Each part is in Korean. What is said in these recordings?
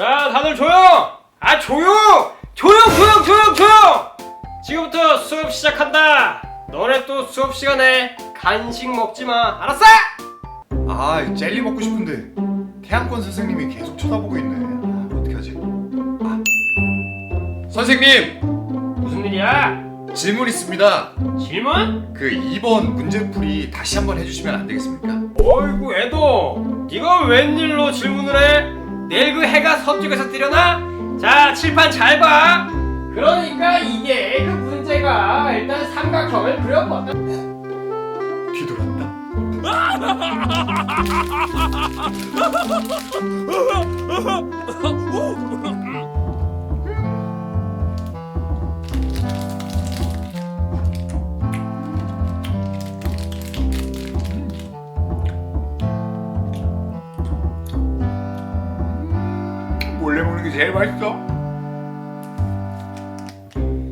자, 다들 조용! 아, 조용! 조용, 조용, 조용, 조용! 지금부터 수업 시작한다. 너네 또 수업 시간에 간식 먹지 마. 알았어? 아 젤리 먹고 싶은데 태양권 선생님이 계속 쳐다보고 있네 아, 어떻게 하지? 아. 선생님 무슨 일이야? 질문 있습니다 질문? 그 2번 문제풀이 다시 한번 해주시면 안 되겠습니까? 어이구, 애도. 네가 웬일로 질문을 해? 내일 그 해가 서쪽에서 뜨려나? 자, 칠판 잘 봐. 그러니까 이게 그 문제가 일단 삼각형을 그려봤다. 뒤돌았다 먹는 게 제일 맛있어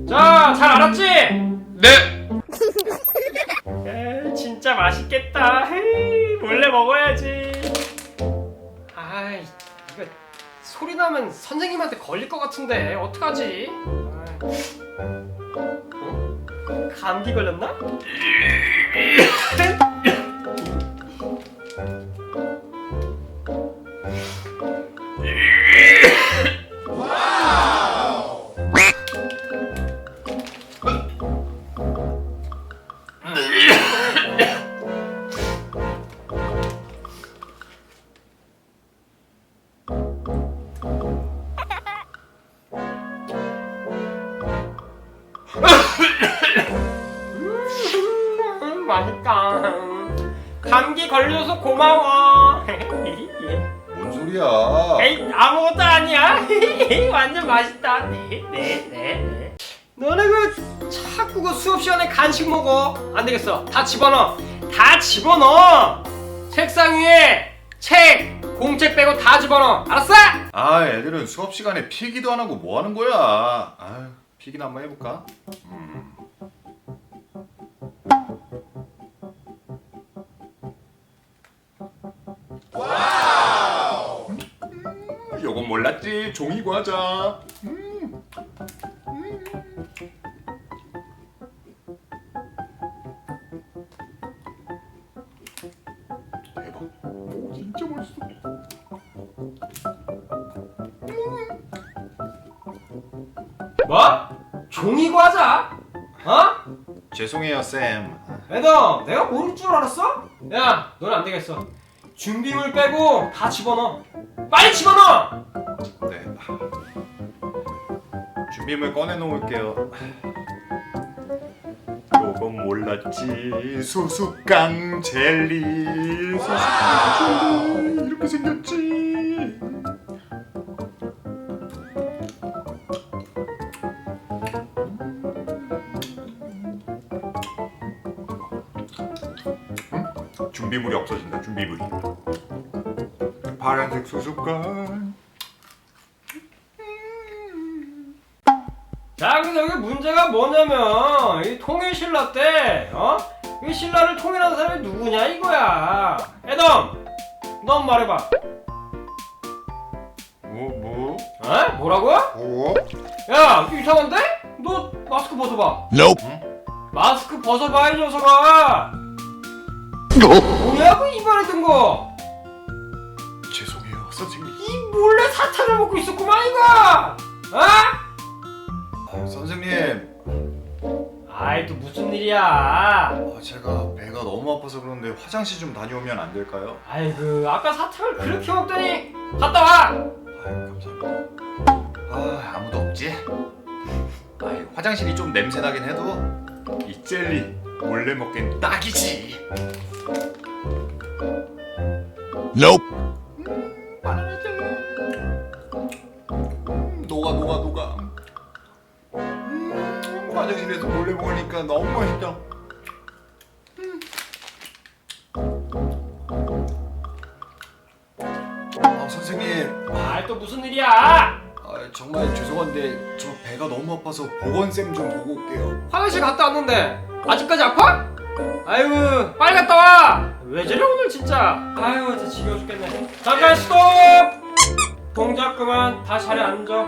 자, 잘 알았지? 네 에이, 진짜 맛있겠다. 헤이, 몰래 먹어야지. 아이, 이거 소리 나면 선생님한테 걸릴 것 같은데 어떡하지? 아이. 어? 감기 걸렸나? 걸려서 고마워. 뭔 소리야 에이 아무것도 아니야. 완전 맛있다. 네, 네, 네, 네. 너네 그 자꾸 그 수업 시간에 간식 먹어. 안 되겠어. 다 집어넣어. 다 집어넣어. 책상 위에 책, 공책 빼고 다 집어넣어. 알았어? 아 애들은 수업 시간에 필기도 안 하고 뭐 하는 거야 아유 필기나 한번 해볼까? 음. 음, 종이 과자 음. 음. 대박 오, 진짜 맛있어 뭐? 종이 과자? 어? 죄송해요 쌤 애덤, 내가 모를 줄 알았어? 야, 너는 안 되겠어. 준비물 빼고 다 집어넣어. 빨리 집어넣어! 네. 준비물 꺼내 놓을게요. 요건 몰랐지. 수수깡 젤리. 수수깡 젤리. 이렇게 생겼지. 준비물이 없어진다. 준비물이. 파란색 수수깡. 자, 근데 여기 문제가 뭐냐면, 이 통일신라 때, 어? 이 신라를 통일한 사람이 누구냐, 이거야. 애덤, 넌 말해봐. 뭐 뭐? 어? 뭐라고? 뭐? 야, 이상한데? 너 마스크 벗어봐. Nope. 마스크 벗어봐, 이 녀석아. 뭐야, 그든 거? 죄송해요 선생님. 이 몰래 사탕을 먹고 있었구만, 이거! 어? 아, 선생님. 아이, 또 무슨 일이야? 아, 제가 배가 너무 아파서 그런데 화장실 좀 다녀오면 안 될까요? 아이고, 아까 사탕을 그렇게 먹더니, 갔다 와! 아유 감사합니다. 아 아무도 없지? 아 화장실이 좀 냄새 나긴 해도 이 젤리 몰래 먹기엔 딱이지. Nope. 바나나 젤리. 음, 녹아 녹아 녹아. 음, 화장실에서 몰래 먹으니까 너무 맛있다. 음. 아 선생님. 아이, 또 무슨 일이야? 아, 정말 죄송한데 저 배가 너무 아파서 보건쌤 좀 보고 올게요. 화장실 갔다 왔는데 아직까지 아파? 아이고 빨리 갔다 와! 왜 저래 오늘 진짜? 아이고 진짜 지겨워 죽겠네 잠깐 스톱! 동작 그만 다 자리에 앉아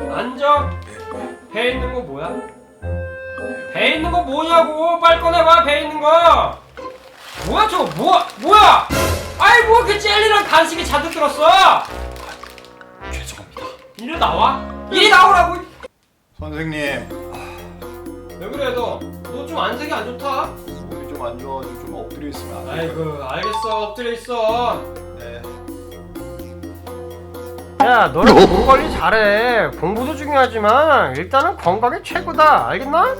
앉아 배 있는 거 뭐야? 배 있는 거 뭐냐고 빨리 꺼내봐 배 있는 거 뭐야 저거 뭐야 뭐야 아이 뭐그 젤리랑 간식이 잔뜩 들었어. 이리 나와 이리 나오라고 선생님 왜 그래 너너 좀 안색이 안 좋다 몸이 좀 안 좋아가지고 좀 엎드려 있으면 안 돼요? 아이고 알겠어 엎드려 있어 네. 야 너는 몸 관리 잘해 공부도 중요하지만 일단은 건강이 최고다 알겠나?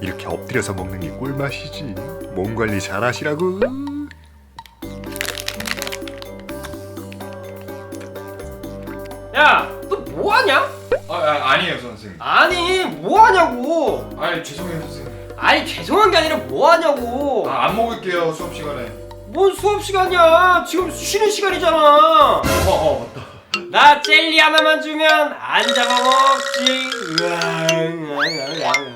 이렇게 엎드려서 먹는 게 꿀맛이지. 몸 관리 잘 하시라고. 야 너 뭐하냐? 아, 아 아니에요 선생님. 아니 뭐하냐고 아니 죄송해요 선생님. 아니 죄송한 게 아니라 뭐하냐고 아, 안 먹을게요 수업 시간에. 뭔 수업 시간이야 지금 쉬는 시간이잖아 어, 어 맞다. 나 젤리 하나만 주면 안 잡아먹지 으아, 으아, 으아, 으아.